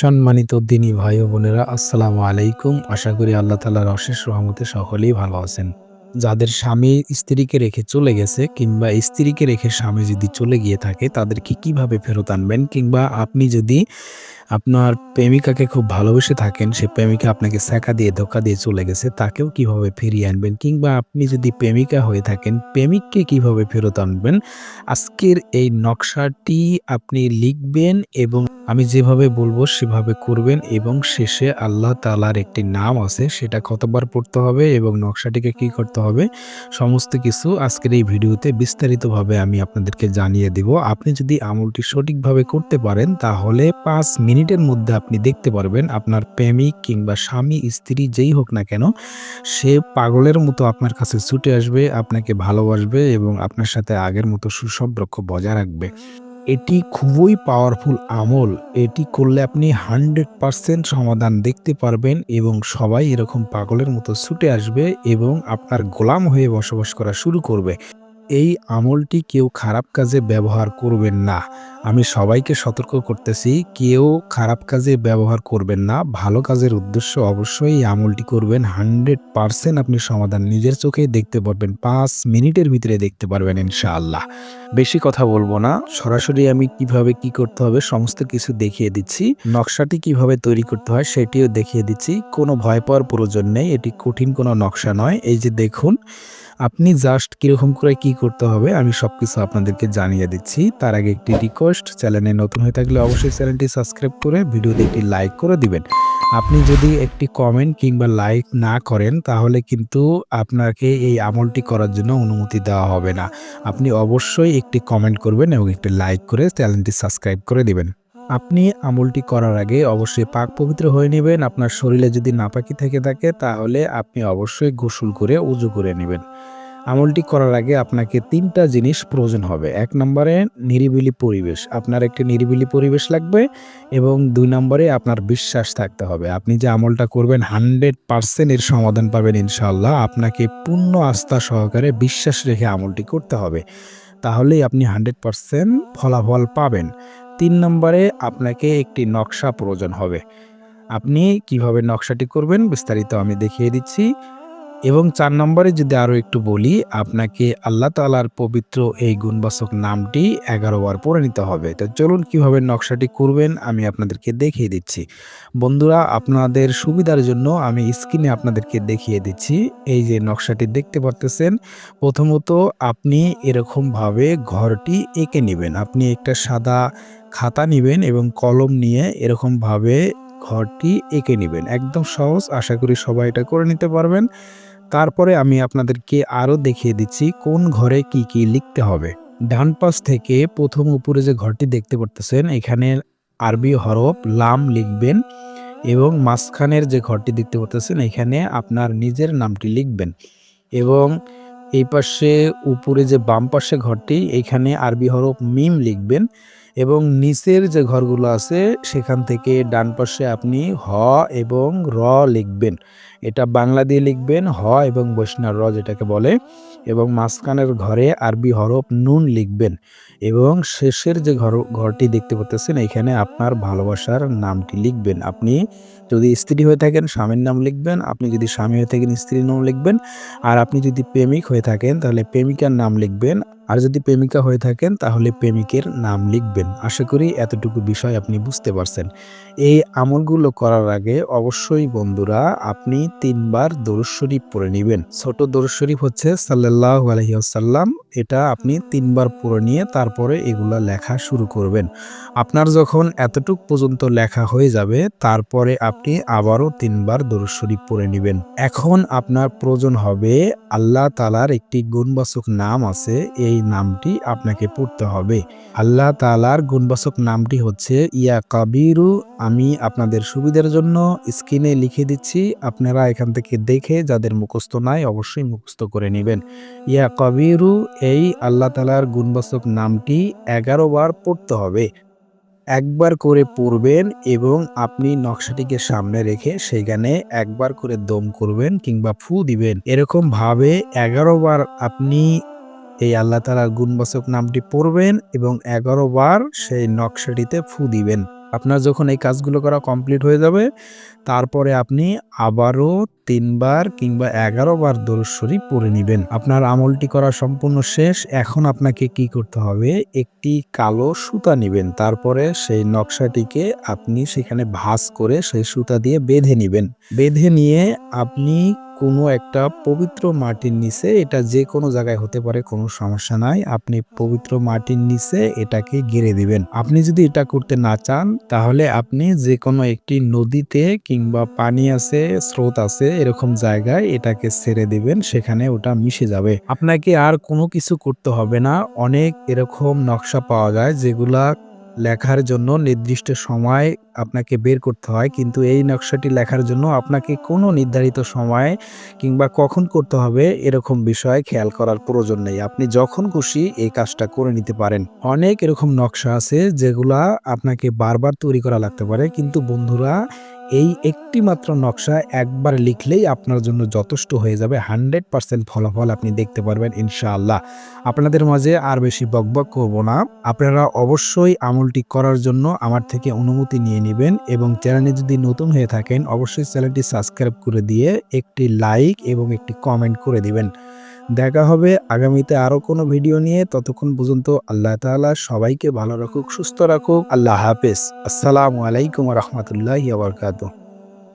সম্মানিত দিনী ভাই ও বোনেরা, আসসালামু আলাইকুম। আশা করি আল্লাহ তালার অশেষ রহমতে সকলেই ভালো আছেন। যাদের স্বামী স্ত্রীকে রেখে চলে গেছে কিংবা স্ত্রীকে রেখে স্বামী যদি চলে গিয়ে থাকে, তাদেরকে কীভাবে ফেরত আনবেন? কিংবা আপনি যদি আপনার প্রেমিকাকে খুব ভালোবেসে থাকেন, সে প্রেমিকা আপনাকে স্যাকা দিয়ে, ধোকা দিয়ে চলে গেছে, তাকেও কীভাবে ফিরিয়ে আনবেন? কিংবা আপনি যদি প্রেমিকা হয়ে থাকেন, প্রেমিককে কীভাবে ফেরত আনবেন? আজকের এই নকশাটি আপনি লিখবেন এবং আমি যেভাবে বলব সেভাবে করবেন এবং শেষে আল্লাহ তালার একটি নাম আছে, সেটা কতবার পড়তে হবে এবং নকশাটিকে কি করতে হবে? সমস্ত কিছু আজকের এই ভিডিওতে বিস্তারিতভাবে আমি আপনাদেরকে জানিয়ে দিব। আপনি যদি আমলটি সঠিকভাবে করতে পারেন, তাহলে পাঁচ মিনিটের মধ্যে আপনি দেখতে পারবেন আপনার প্রেমিক কিংবা স্বামী, স্ত্রী যেই হোক না কেন, সে পাগলের মতো আপনার কাছে ছুটে আসবে, আপনাকে ভালোবাসবে এবং আপনার সাথে আগের মতো সুসম্পর্ক বজায় রাখবে। এটি খুবই পাওয়ারফুল আমল। এটি করলে আপনি হান্ড্রেড পারসেন্ট সমাধান দেখতে পারবেন এবং সবাই এরকম পাগলের মতো ছুটে আসবে এবং আপনার গোলাম হয়ে বসবাস করা শুরু করবে। এই আমলটি কেউ খারাপ কাজে ব্যবহার করবেন না। আমি সবাইকে সতর্ক করতেছি, কেউ খারাপ কাজে ব্যবহার করবেন না। ভালো কাজের উদ্দেশ্য অবশ্যই এই আমলটি করবেন। হান্ড্রেড পারসেন্ট আপনি সমাধান নিজের চোখেই দেখতে পারবেন, পাঁচ মিনিটের ভিতরে দেখতে পারবেন ইনশাআল্লাহ। বেশি কথা বলব না, সরাসরি আমি কীভাবে কি করতে হবে সমস্ত কিছু দেখিয়ে দিচ্ছি। নকশাটি কীভাবে তৈরি করতে হয় সেটিও দেখিয়ে দিচ্ছি। কোনো ভয় পাওয়ার প্রয়োজন নেই, এটি কঠিন কোনো নকশা নয়। এই যে দেখুন, আপনি জাস্ট কীরকম করে কি করতে হবে, আমি সব কিছু আপনাদেরকে জানিয়ে দিচ্ছি। তার আগে একটি রিকোয়েস্ট চ্যানেলে নতুন হয়ে থাকলে অবশ্যই চ্যানেলটি সাবস্ক্রাইব করে, ভিডিওতে একটি লাইক করে দিবেন। আপনি যদি একটি কমেন্ট কিংবা লাইক না করেন, তাহলে কিন্তু আপনাকে এই আমলটি করার জন্য অনুমতি দেওয়া হবে না। আপনি অবশ্যই একটি কমেন্ট করবেন এবং একটি লাইক করে চ্যানেলটি সাবস্ক্রাইব করে দিবেন। আপনি আমলটি করার আগে অবশ্যই পাক পবিত্র হয়ে নেবেন, আপনার শরীরে যদি নাপাকি থেকে থাকে, তাহলে আপনি অবশ্যই গোসল করে উজু করে নেবেন। আমলটি করার আগে আপনাকে তিনটা জিনিস প্রয়োজন হবে। এক নম্বরে নিরিবিলি পরিবেশ, আপনার একটি নিরিবিলি পরিবেশ লাগবে এবং দুই নম্বরে আপনার বিশ্বাস থাকতে হবে। আপনি যে আমলটা করবেন হান্ড্রেড পারসেন্ট এর সমাধান পাবেন ইনশাল্লাহ আপনাকে পূর্ণ আস্থা সহকারে বিশ্বাস রেখে আমলটি করতে হবে। তাহলেই আপনি হান্ড্রেড পারসেন্ট ফলাফল পাবেন। তিন নম্বরে আপনাকে একটি নকশা প্রয়োজন হবে। আপনি কীভাবে নকশাটি করবেন বিস্তারিত আমি দেখিয়ে দিচ্ছি। এবং চার নম্বরে যদি আরও একটু বলি, আপনাকে আল্লাহ তালার পবিত্র এই গুণবাচক নামটি এগারো বার পড়ে নিতে হবে। তো চলুন কীভাবে নকশাটি করবেন আমি আপনাদেরকে দেখিয়ে দিচ্ছি। বন্ধুরা, আপনাদের সুবিধার জন্য আমি স্ক্রিনে আপনাদেরকে দেখিয়ে দিচ্ছি। এই যে নকশাটি দেখতে পারতেছেন, প্রথমত আপনি এরকমভাবে ঘরটি এঁকে নেবেন। আপনি একটা সাদা খাতা নেবেন এবং কলম নিয়ে এরকমভাবে ঘরটি এঁকে নেবেন। একদম সহজ, আশা করি সবাই এটা করে নিতে পারবেন। তারপরে আমি আপনাদেরকে আরও দেখিয়ে দিচ্ছি কোন ঘরে কি কি লিখতে হবে। ডান পাশ থেকে প্রথম উপরে যে ঘরটি দেখতে পারতেছেন, এখানে আরবি হরফ লাম লিখবেন এবং মাঝখানের যে ঘরটি দেখতে পাচ্ছেন এখানে আপনার নিজের নামটি লিখবেন এবং এই পাশে উপরে যে বাম পাশে ঘরটি, এখানে আরবি হরফ মিম লিখবেন এবং নিচের যে ঘরগুলো আছে, সেখান থেকে ডান পাশে আপনি হ এবং র লিখবেন। এটা বাংলা দিয়ে লিখবেন, হ এবং বৈষ্ণব র যেটাকে বলে, এবং মাঝখানের ঘরে আরবি হরফ নুন লিখবেন। এবং শেষের যে ঘর, ঘরটি দেখতে পাচ্ছেন এখানে আপনার ভালোবাসার নামটি লিখবেন। আপনি যদি স্ত্রী হয়ে থাকেন, স্বামীর নাম লিখবেন। আপনি যদি স্বামী হয়ে থাকেন, স্ত্রীর নাম লিখবেন। আর আপনি যদি প্রেমিক হয়ে থাকেন, তাহলে প্রেমিকার নাম লিখবেন। আর যদি প্রেমিকা হয়ে থাকেন, তাহলে প্রেমিকের নাম লিখবেন। আশা করি এতটুকু বিষয় আপনি বুঝতে পারছেন। এই আমলগুলো করার আগে অবশ্যই বন্ধুরা আপনি তিনবার দরুদ শরীফ পড়ে নেবেন। ছোট দরুদ শরীফ হচ্ছে সাল্লাহ আলহিহাসাল্লাম এটা আপনি তিনবার পড়ে নিয়ে তারপরে এগুলো লেখা শুরু করবেন। আপনার যখন এতটুক পর্যন্ত লেখা হয়ে যাবে, তারপরে আপনি আবারও তিনবার দরুদ শরীফ পড়ে নেবেন। এখন আপনার প্রয়োজন হবে আল্লাহ তালার একটি গুণবাচক নাম আছে, এই নামটি আপনাকে পড়তে হবে। আল্লাহ তালার গুণবাচক নামটি হচ্ছে, ইয়া কাবিরু, আমি আপনাদের সুবিধার জন্য স্ক্রিনে লিখে দিচ্ছি। আপনারা এখান থেকে দেখে যাদের মুখস্থ নাই, অবশ্যই মুখস্থ করে নেবেন। ইয়া কবিরু, এই আল্লাহ তালার গুণবাচক নামটি এগারো বার পড়তে হবে। একবার করে পড়বেন এবং আপনি নকশাটিকে সামনে রেখে সেখানে একবার করে দম করবেন কিংবা ফু দিবেন। এরকম ভাবে এগারো বার আপনি এই আল্লাহ তালার গুণবাচক নামটি পড়বেন এবং এগারো বার সেই নকশাটিতে ফু দিবেন। আপনার যখন এই কাজগুলো করা কমপ্লিট হয়ে যাবে, তারপরে আপনি আবারও তিনবার কিংবা এগারো বার দরুদ শরীফ পড়ে নেবেন। আপনার আমলটি করা সম্পূর্ণ শেষ। এখন আপনাকে কি করতে হবে? একটি কালো সুতা নেবেন। তারপরে সেই নকশাটিকে আপনি সেখানে ভাঁজ করে সেই সুতা দিয়ে বেঁধে নেবেন। বেঁধে নিয়ে আপনি কোনো একটা পবিত্র মাটির নিচে, এটা যে কোনো জায়গায় হতে পারে, কোনো সমস্যা নাই। আপনি পবিত্র মাটির নিচে এটাকে গেড়ে দিবেন। আপনি যদি এটা করতে না চান, তাহলে আপনি যে কোনো একটি নদীতে কিংবা পানি আছে, স্রোত আছে, এরকম জায়গায় এটাকে ছেড়ে দিবেন, সেখানে ওটা মিশে যাবে। আপনাকে আর কোনো কিছু করতে হবে না। অনেক এরকম নকশা পাওয়া যায়, যেগুলা লেখার জন্য নির্দিষ্ট সময় আপনাকে বের করতে হয়, কিন্তু এই নকশাটি লেখার জন্য আপনাকে কোনো নির্ধারিত সময় কিংবা কখন করতে হবে এরকম বিষয়ে খেয়াল করার প্রয়োজন নেই। আপনি যখন খুশি এই কাজটা করে নিতে পারেন। অনেক এরকম নকশা আছে যেগুলা আপনাকে বারবার তৈরি করা লাগতে পারে, কিন্তু বন্ধুরা এই একটি মাত্র নকশা একবার লিখলেই আপনার জন্য যথেষ্ট হয়ে যাবে। হান্ড্রেড পার্সেন্ট ফলাফল আপনি দেখতে পারবেন, ইনশাআল্লাহ। আপনাদের মাঝে আর বেশি বকবক করব না। আপনারা অবশ্যই আমলটি করার জন্য আমার থেকে অনুমতি নিয়ে নেবেন এবং চ্যানেলে যদি নতুন হয়ে থাকেন, অবশ্যই চ্যানেলটি সাবস্ক্রাইব করে দিয়ে একটি লাইক এবং একটি কমেন্ট করে দিবেন। দেখা হবে। আগামীতে আরও কোনো ভিডিও নিয়ে ততক্ষণ পর্যন্ত আল্লাহ তালা সবাইকে ভালো রাখুক, সুস্থ রাখুক। আল্লাহ হাফেজ। আসসালামু আলাইকুম রহমতুল্লাহ বারকাতুহ।